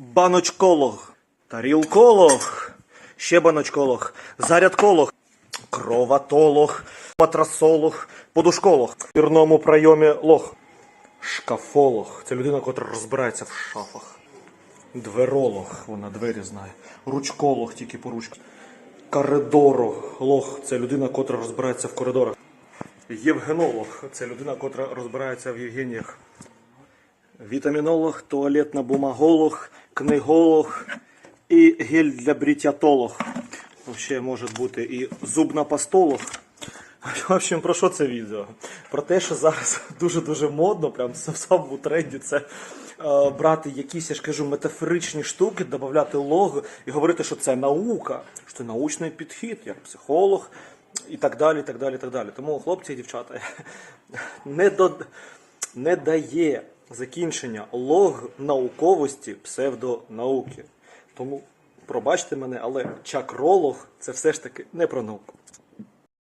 баночколог, тарілколог, ще баночколог, зарядколог, кроватолог, матрасолог, подушколог, в пірному прийомі лох, шкафолог. Це людина, яка розбирається в шафах. Дверолог, вона двері знає. Ручколог тільки по ручках. Коридоролог це людина, котра розбирається в коридорах. Євгенолог це людина, котра розбирається в Євгеніях. Вітамінолог, туалетно-бумаголог, книголог і гель для бріттятолог. Ще може бути і зубнопастолог. В общем, про що це відео? Про те, що зараз дуже-дуже модно, прям в самому тренді, це е, брати якісь, я ж кажу, метафоричні штуки, додати лог і говорити, що це наука, що це научний підхід, як психолог і так далі. так далі, так далі. Тому, хлопці і дівчата, не, до, не дає закінчення лог науковості псевдонауки. Тому пробачте мене, але чакролог це все ж таки не про науку.